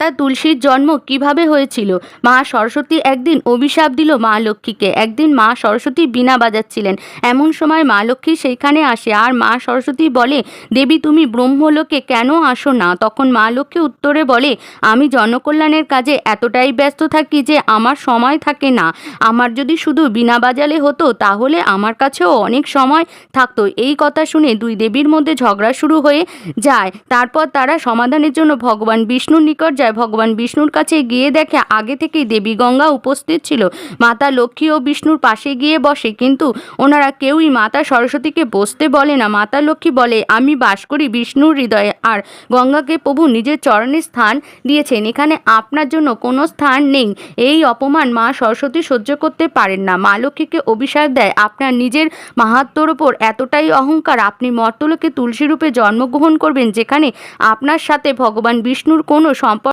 মাতা তুলসীর জন্ম কীভাবে হয়েছিল? মা সরস্বতী একদিন অভিশাপ দিল মা লক্ষ্মীকে। একদিন মা সরস্বতী বীণা বাজাচ্ছিলেন। এমন সময় মা লক্ষ্মী সেইখানে আসে আর মা সরস্বতী বলে, দেবী, তুমি ব্রহ্মলোকে কেন আসো না? তখন মা লক্ষ্মী উত্তরে বলে, আমি জনকল্যাণের কাজে এতটাই ব্যস্ত থাকি যে আমার সময় থাকে না। আমার যদি শুধু বিনা বাজালে হতো, তাহলে আমার কাছেও অনেক সময় থাকতো। এই কথা শুনে দুই দেবীর মধ্যে ঝগড়া শুরু হয়ে যায়। তারপর তারা সমাধানের জন্য ভগবান বিষ্ণুর নিকট যায়। ভগবান বিষ্ণুর কাছে গিয়ে দেখে আগে থেকেই দেবী গঙ্গা উপস্থিত ছিল। মাতা লক্ষ্মী ও বিষ্ণুর পাশে গিয়ে বসে, কিন্তু ওনারা কেউই মাতা সরস্বতীকে বসতে বলে না। মাতা লক্ষ্মী বলে, আমি বাস করি বিষ্ণুর হৃদয়ে, আর গঙ্গাকে প্রভু নিজের চরণে স্থান দিয়েছেন। এখানে আপনার জন্য কোনো স্থান নেই। এই অপমান মা সরস্বতী সহ্য করতে পারেন না। মা লক্ষ্মীকে অভিশাপ দেয়। আপনার নিজের মাহাত্মর ওপর এতটাই অহংকার, আপনি মর্তলোকে তুলসী রূপে জন্মগ্রহণ করবেন, যেখানে আপনার সাথে ভগবান বিষ্ণুর কোনো সম্পর্ক